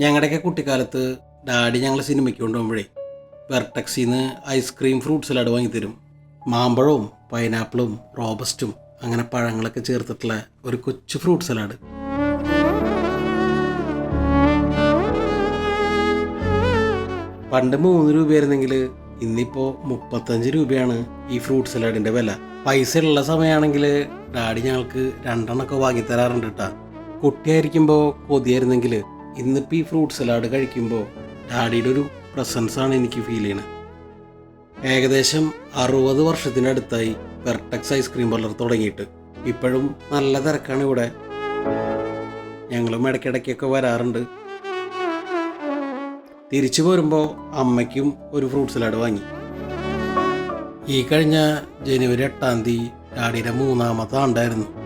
ഞങ്ങളുടെയൊക്കെ കുട്ടിക്കാലത്ത് ഡാഡി ഞങ്ങൾ സിനിമയ്ക്ക് കൊണ്ടുപോകുമ്പോഴേ വെർട്ടക്സിൽ നിന്ന് ഐസ്ക്രീം ഫ്രൂട്ട് സലാഡ് വാങ്ങിത്തരും. മാമ്പഴവും പൈനാപ്പിളും റോബസ്റ്റും അങ്ങനെ പഴങ്ങളൊക്കെ ചേർത്തിട്ടുള്ള ഒരു കൊച്ചു ഫ്രൂട്ട് സലാഡ്. പണ്ട് മൂന്ന് രൂപയായിരുന്നെങ്കിൽ ഇന്നിപ്പോൾ മുപ്പത്തഞ്ച് രൂപയാണ് ഈ ഫ്രൂട്ട് സലാഡിന്റെ വില. പൈസ ഉള്ള സമയമാണെങ്കിൽ ഡാഡി ഞങ്ങൾക്ക് രണ്ടെണ്ണമൊക്കെ വാങ്ങി തരാറുണ്ട് കേട്ടാ കുട്ടിയായിരിക്കുമ്പോൾ കൊതിയായിരുന്നെങ്കിൽ ഇന്നിപ്പോൾ ഈ ഫ്രൂട്ട് സലാഡ് കഴിക്കുമ്പോൾ ഡാഡിയുടെ ഒരു പ്രസൻസാണ് എനിക്ക് ഫീൽ ചെയ്യുന്നത് ഏകദേശം അറുപത് വർഷത്തിനടുത്തായി വെർട്ടക്സ് ഐസ്ക്രീം പാർലർ തുടങ്ങിയിട്ട്. ഇപ്പോഴും നല്ല തിരക്കാണ് ഇവിടെ. ഞങ്ങളും ഇടയ്ക്കിടയ്ക്കൊക്കെ വരാറുണ്ട്. തിരിച്ചു പോരുമ്പോൾ അമ്മയ്ക്കും ഒരു ഫ്രൂട്ട് സലാഡ് വാങ്ങി. ഈ കഴിഞ്ഞ ജനുവരി എട്ടാം തീയതി ഡാഡിയുടെ മൂന്നാമത്തെ ആണ്ടായിരുന്നു.